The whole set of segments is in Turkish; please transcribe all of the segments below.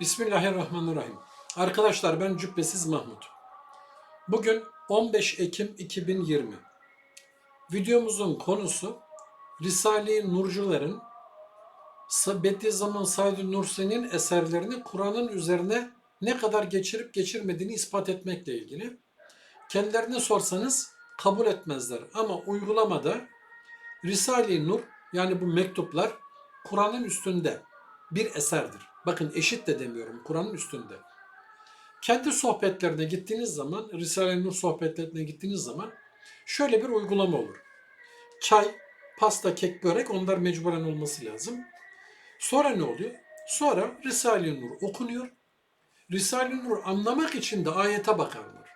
Bismillahirrahmanirrahim. Arkadaşlar ben Cübbesiz Mahmut. Bugün 15 Ekim 2020. Videomuzun konusu Risale-i Nurcuların Bediüzzaman Said Nursi'nin eserlerini Kur'an'ın üzerine ne kadar geçirip geçirmediğini ispat etmekle ilgili. Kendilerine sorsanız kabul etmezler ama uygulamada Risale-i Nur yani bu mektuplar Kur'an'ın üstünde bir eserdir. Bakın eşit de demiyorum Kur'an'ın üstünde. Kendi sohbetlerine gittiğiniz zaman, Risale-i Nur sohbetlerine gittiğiniz zaman şöyle bir uygulama olur. Çay, pasta, kek, börek onlar mecburen olması lazım. Sonra ne oluyor? Sonra Risale-i Nur okunuyor. Risale-i Nur anlamak için de ayete bakarlar.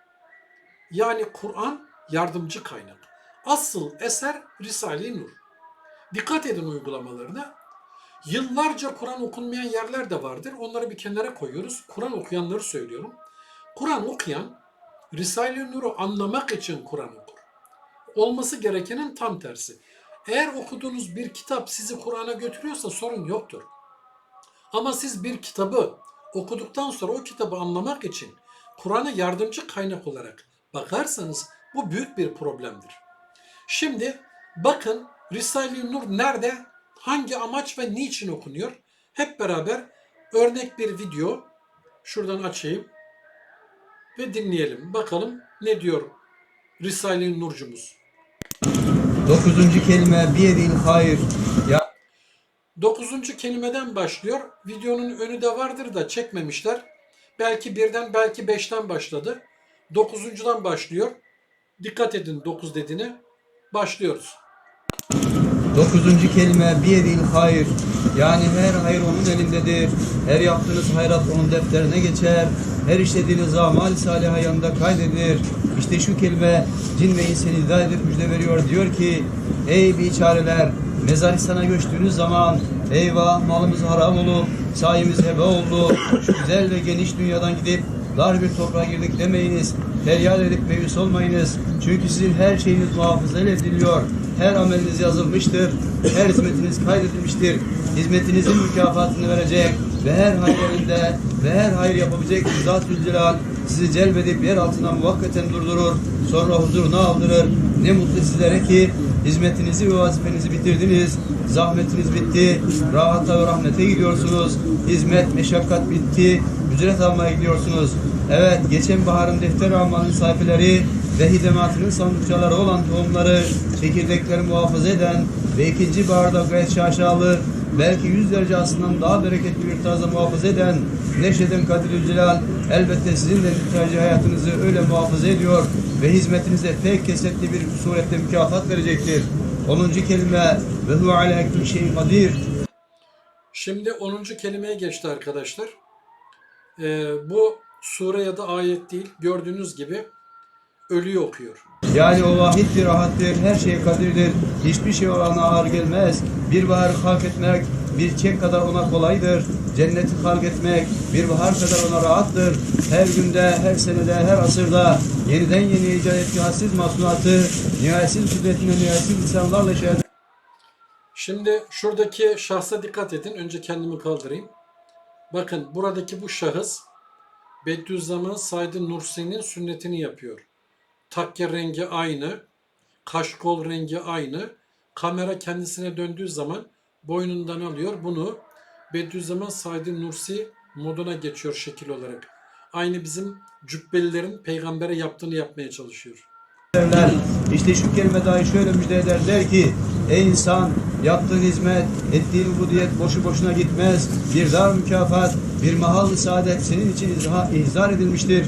Yani Kur'an yardımcı kaynak. Asıl eser Risale-i Nur. Dikkat edin uygulamalarına. Yıllarca Kur'an okunmayan yerler de vardır. Onları bir kenara koyuyoruz. Kur'an okuyanları söylüyorum. Kur'an okuyan Risale-i Nur'u anlamak için Kur'an okur. Olması gerekenin tam tersi. Eğer okuduğunuz bir kitap sizi Kur'an'a götürüyorsa sorun yoktur. Ama siz bir kitabı okuduktan sonra o kitabı anlamak için Kur'an'a yardımcı kaynak olarak bakarsanız bu büyük bir problemdir. Şimdi bakın Risale-i Nur nerede, hangi amaç ve niçin okunuyor? Hep beraber örnek bir video şuradan açayım ve dinleyelim. Bakalım ne diyor Risale-i Nurcumuz. Dokuzuncu kelime biyedil hayır. Ya Dokuzuncu kelimeden başlıyor. Videonun önü de vardır da çekmemişler. Belki birden belki beşten başladı. Dokuzuncudan başlıyor. Dikkat edin dokuz dediğine. Başlıyoruz. Dokuzuncu kelime biyedil hayır. Yani her hayır onun elindedir. Her yaptığınız hayrat onun defterine geçer. Her işlediğiniz amal salih yanında kaydedilir. İşte şu kelime cin ve insani hidayet edip müjde veriyor. Diyor ki ey biçareler mezaristana göçtüğünüz zaman eyvah malımız haram olup sayemiz hebe oldu. Şu güzel ve geniş dünyadan gidip dar bir toprağa girdik demeyiniz. Feryat edip meyus olmayınız. Çünkü sizin her şeyiniz muhafaza ediliyor. Her ameliniz yazılmıştır. Her hizmetiniz kaydedilmiştir. Hizmetinizin mükafatını verecek ve her hayırında ve her hayır yapabilecek Zat-ı Celal sizi celbedip yer altına muvakkaten durdurur. Sonra huzuruna aldırır. Ne mutlu sizlere ki hizmetinizi ve vazifenizi bitirdiniz. Zahmetiniz bitti. Rahata ve rahmete gidiyorsunuz. Hizmet, meşakkat bitti. Ücret almaya gidiyorsunuz. Evet, geçen baharın defter almanın sayfeleri ve hidematının sandıkçaları olan tohumları, çekirdekleri muhafaza eden ve ikinci baharda gayet şaşalı, belki yüzlerce aslından daha bereketli bir tarzda muhafaza eden, neşeden Kadir Celal, elbette sizin de tercih hayatınızı öyle muhafaza ediyor ve hizmetinize pek kesetli bir surette mükafat verecektir. 10. kelime ve hu ala şeyin kadir. Şimdi 10. kelimeye geçti arkadaşlar. Ee, bu sure ya da ayet değil. Gördüğünüz gibi ölüyü okuyor. Yani o vahittir, rahattir, her şeye kadirdir. Hiçbir şey ona ağır gelmez. Bir baharı halk etmek bir çek kadar ona kolaydır. Cenneti halk etmek bir bahar kadar ona rahattır. Her günde, her senede, her asırda yeniden yeni icat ettiği hassiz masnuatı, nihayetsiz kudretine, nihayetsiz insanlarla şey Şimdi şuradaki şahsa dikkat edin. Önce kendimi kaldırayım. Bakın buradaki bu şahıs Bediüzzaman Said Nursi'nin sünnetini yapıyor. Takke rengi aynı, kaş kol rengi aynı. Kamera kendisine döndüğü zaman boynundan alıyor. Bunu Bediüzzaman Said Nursi moduna geçiyor şekil olarak. Aynı bizim cübbelilerin peygambere yaptığını yapmaya çalışıyor. ederler. İşte şu kelime dahi şöyle müjde eder der ki Ey insan yaptığın hizmet, ettiğin ubudiyet boşu boşuna gitmez. Bir dar mükafat, bir mahal saadet senin için izha, ihzar edilmiştir.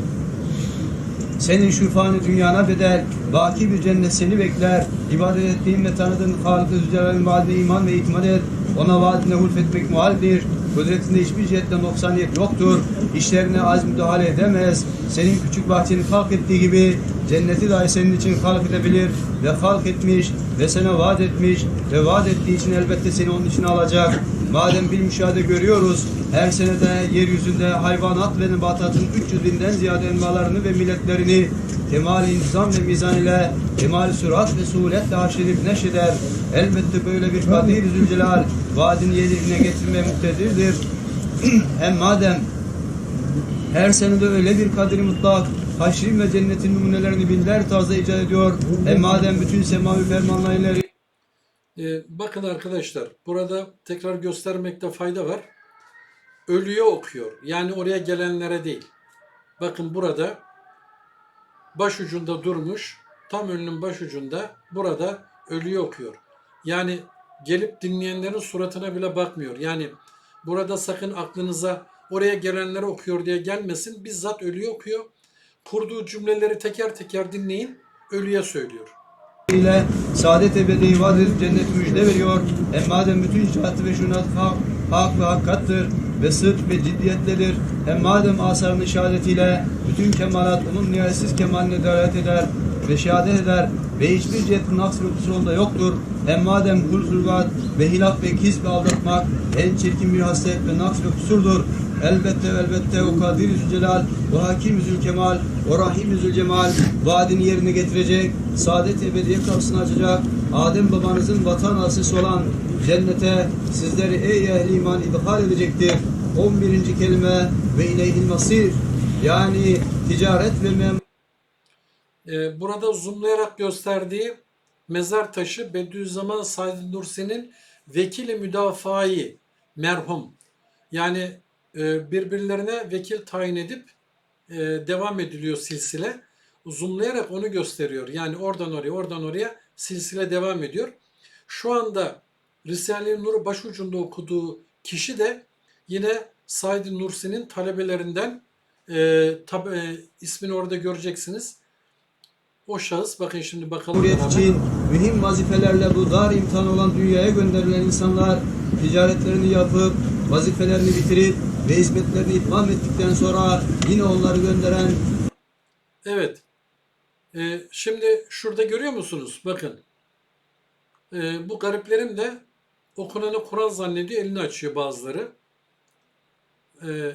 Senin şu fani dünyana bedel, baki bir cennet seni bekler. İbadet ettiğin ve tanıdığın Halık-ı Zülcelal'in iman ve itimat et. Ona vaadine hulfetmek muhaldir. Kudretinde hiçbir cihetle noksaniyet yoktur. İşlerine az müdahale edemez. Senin küçük bahçeni halk ettiği gibi cenneti dahi senin için halk edebilir ve halk etmiş ve sana vaat etmiş ve vaat ettiği için elbette seni onun için alacak. Madem bir müşahede görüyoruz, her senede yeryüzünde hayvanat ve nebatatın 300 binden ziyade envalarını ve milletlerini kemal intizam ve mizan ile kemal sürat ve suretle haşredip neşeder. Elbette böyle bir kadir Zülcelal vaadini yerine getirmeye muktedirdir. Hem madem Her senede öyle bir kadri mutlak, haşrin ve cennetin numunelerini binler taze icat ediyor. E madem bütün semavi fermanlarıyla Ee, bakın arkadaşlar burada tekrar göstermekte fayda var. Ölüye okuyor. Yani oraya gelenlere değil. Bakın burada başucunda durmuş. Tam önünün başucunda burada ölüye okuyor. Yani gelip dinleyenlerin suratına bile bakmıyor. Yani burada sakın aklınıza oraya gelenlere okuyor diye gelmesin. Bizzat ölüye okuyor. Kurduğu cümleleri teker teker dinleyin. Ölüye söylüyor. İle saadet ebedi vaat edip cennet müjde veriyor. Hem madem bütün icraatı ve şunat hak, hak ve hakikattır ve sıdk ve ciddiyetledir. Hem madem asarının şehadetiyle bütün kemalat onun nihayetsiz kemaline delalet eder ve şehadet eder ve hiçbir cihetin naks ve kusur onda yoktur. Hem madem zulvat ve hilaf ve kiz ve aldatmak en çirkin bir hasret ve naks ve kusurdur. Elbette elbette o Kadir Zülcelal, o Hakim Zülkemal, o Rahim Zülcemal vaadini yerine getirecek, saadet ebediye kapısını açacak, Adem babanızın vatan asisi olan cennete sizleri ey ehli iman idhal edecektir. 11. kelime ve ileyhil masir yani ticaret ve mem Ee, burada zoomlayarak gösterdiği mezar taşı Bediüzzaman Said Nursi'nin vekili müdafai merhum. Yani birbirlerine vekil tayin edip e, devam ediliyor silsile. Zoomlayarak onu gösteriyor. Yani oradan oraya, oradan oraya silsile devam ediyor. Şu anda Risale-i Nur'u başucunda okuduğu kişi de yine Said Nursi'nin talebelerinden e, tab- e, ismini orada göreceksiniz. O şahıs bakın şimdi bakalım. Cumhuriyet mühim vazifelerle bu dar imtihan olan dünyaya gönderilen insanlar ticaretlerini yapıp vazifelerini bitirip ve hizmetlerini itmam ettikten sonra yine onları gönderen Evet. Ee, şimdi şurada görüyor musunuz? Bakın. Ee, bu gariplerim de okunanı Kur'an zannediyor. Elini açıyor bazıları. Ee,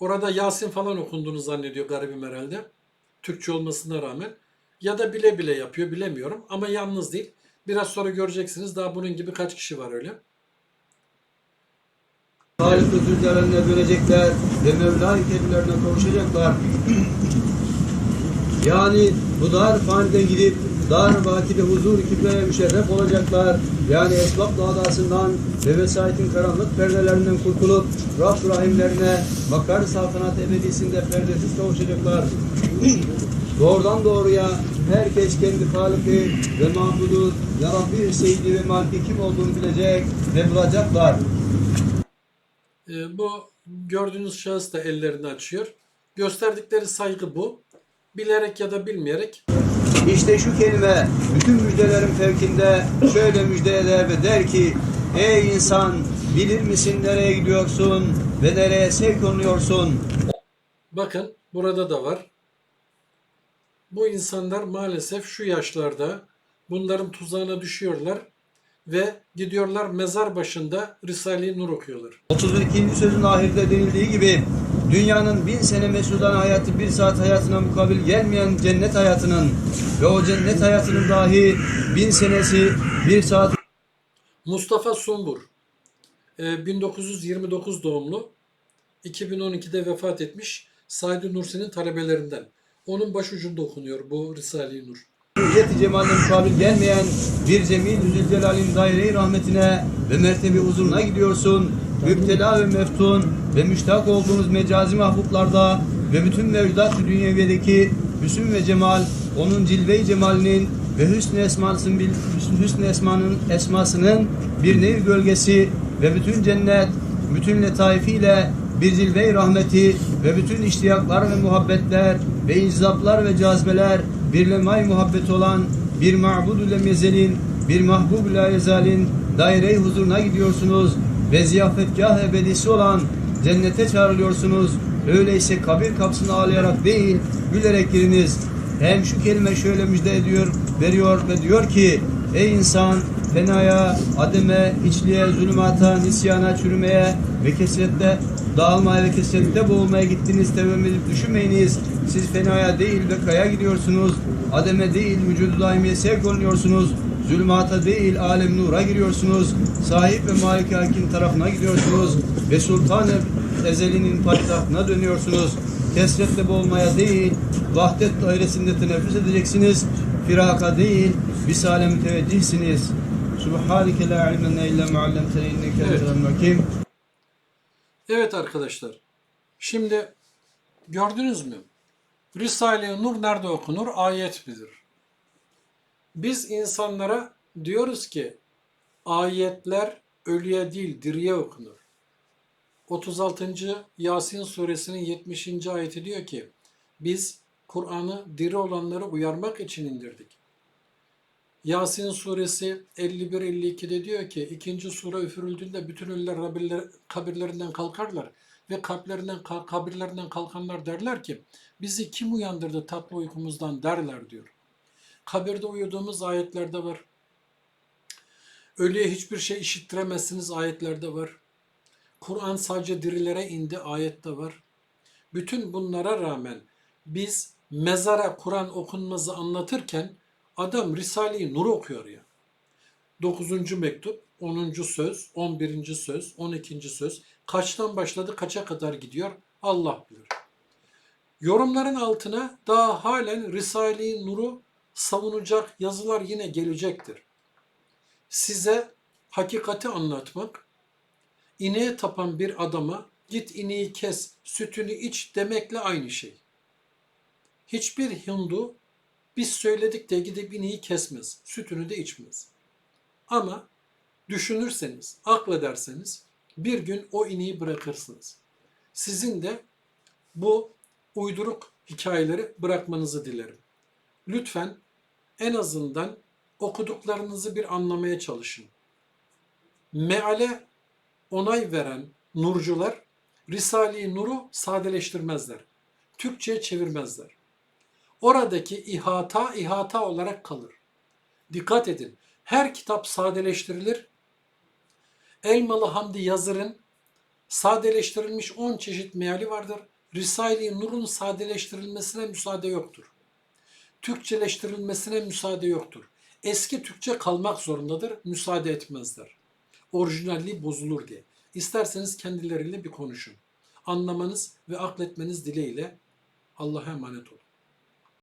orada Yasin falan okunduğunu zannediyor garibim herhalde. Türkçe olmasına rağmen. Ya da bile bile yapıyor bilemiyorum. Ama yalnız değil. Biraz sonra göreceksiniz. Daha bunun gibi kaç kişi var öyle. Halik özürlerine dönecekler ve Mevla-i kavuşacaklar. yani bu dar faniden gidip dar vakide huzur kibreye müşerref olacaklar. Yani esbab dağdasından ve vesayetin karanlık perdelerinden kurtulup Rab rahimlerine makar saltanat ebedisinde perdesiz kavuşacaklar. Doğrudan doğruya herkes kendi Halık'ı ve mahbudu, Ya Rabbi, Seyyidi ve Maliki kim olduğunu bilecek ve bulacaklar. Ee, bu gördüğünüz şahıs da ellerini açıyor. Gösterdikleri saygı bu. Bilerek ya da bilmeyerek İşte şu kelime bütün müjdelerin fevkinde şöyle müjde eder ve der ki Ey insan bilir misin nereye gidiyorsun ve nereye sevk oluyorsun? Bakın burada da var. Bu insanlar maalesef şu yaşlarda bunların tuzağına düşüyorlar ve gidiyorlar mezar başında Risale-i Nur okuyorlar. 32. sözün ahirde denildiği gibi dünyanın bin sene mesudan hayatı bir saat hayatına mukabil gelmeyen cennet hayatının ve o cennet hayatının dahi bin senesi bir saat Mustafa Sumbur e, 1929 doğumlu 2012'de vefat etmiş Said Nursi'nin talebelerinden. Onun başucunda okunuyor bu Risale-i Nur. Hürriyet-i cemaline mukabil gelmeyen bir cemil Zülcelal'in daire-i rahmetine ve mertebi huzuruna gidiyorsun. Müptela ve meftun ve müştak olduğunuz mecazi mahbublarda ve bütün mevcudat-ı dünyeviyedeki hüsn ve cemal, onun cilve-i cemalinin ve hüsn-i esmasının, hüsn-i esmanın esmasının bir nevi gölgesi ve bütün cennet, bütün letaifiyle bir zilve rahmeti ve bütün iştiyaklar ve muhabbetler ve incizaplar ve cazibeler bir lemay muhabbet olan bir ma'budu lemezelin, bir mahbub la yezalin daire-i huzuruna gidiyorsunuz ve ziyafetgah ebedisi olan cennete çağrılıyorsunuz. Öyleyse kabir kapısını ağlayarak değil, gülerek giriniz. Hem şu kelime şöyle müjde ediyor, veriyor ve diyor ki Ey insan fenaya, ademe, hiçliğe, zulümata, nisyana, çürümeye ve kesrette dağılmaya ve kesrette boğulmaya gittiniz tevemmül edip düşünmeyiniz. Siz fenaya değil ve kaya gidiyorsunuz. Ademe değil vücudu daimiye sevk oluyorsunuz. Zulmata değil alem nura giriyorsunuz. Sahip ve malik hakim tarafına gidiyorsunuz. Ve sultan ezelinin payitahtına dönüyorsunuz. Kesretle boğulmaya değil, vahdet dairesinde teneffüs edeceksiniz. Firaka değil, visale müteveccihsiniz. Subhaneke la ilme lena illa ma allamtena inneke entel hakim. Evet arkadaşlar. Şimdi gördünüz mü? Risale-i Nur nerede okunur? Ayet bilir. Biz insanlara diyoruz ki ayetler ölüye değil diriye okunur. 36. Yasin suresinin 70. ayeti diyor ki biz Kur'an'ı diri olanları uyarmak için indirdik. Yasin suresi 51-52'de diyor ki ikinci sure üfürüldüğünde bütün ölüler kabirlerinden kalkarlar ve kalplerinden ka- kabirlerinden kalkanlar derler ki bizi kim uyandırdı tatlı uykumuzdan derler diyor. Kabirde uyuduğumuz ayetlerde var. Ölüye hiçbir şey işittiremezsiniz ayetlerde var. Kur'an sadece dirilere indi ayette var. Bütün bunlara rağmen biz mezara Kur'an okunmazı anlatırken adam Risale-i Nur okuyor ya. 9. mektup, 10. söz, 11. söz, 12. söz kaçtan başladı kaça kadar gidiyor Allah bilir. Yorumların altına daha halen Risale-i Nur'u savunacak yazılar yine gelecektir. Size hakikati anlatmak, ineğe tapan bir adama git ineği kes, sütünü iç demekle aynı şey. Hiçbir Hindu biz söyledik de gidip ineği kesmez, sütünü de içmez. Ama düşünürseniz, aklederseniz bir gün o ineği bırakırsınız. Sizin de bu uyduruk hikayeleri bırakmanızı dilerim. Lütfen en azından okuduklarınızı bir anlamaya çalışın. Meale onay veren nurcular Risale-i Nur'u sadeleştirmezler. Türkçe'ye çevirmezler. Oradaki ihata ihata olarak kalır. Dikkat edin. Her kitap sadeleştirilir. Elmalı Hamdi Yazır'ın sadeleştirilmiş 10 çeşit meali vardır. Risale-i Nur'un sadeleştirilmesine müsaade yoktur. Türkçeleştirilmesine müsaade yoktur. Eski Türkçe kalmak zorundadır, müsaade etmezler. Orijinalliği bozulur diye. İsterseniz kendileriyle bir konuşun. Anlamanız ve akletmeniz dileğiyle Allah'a emanet olun.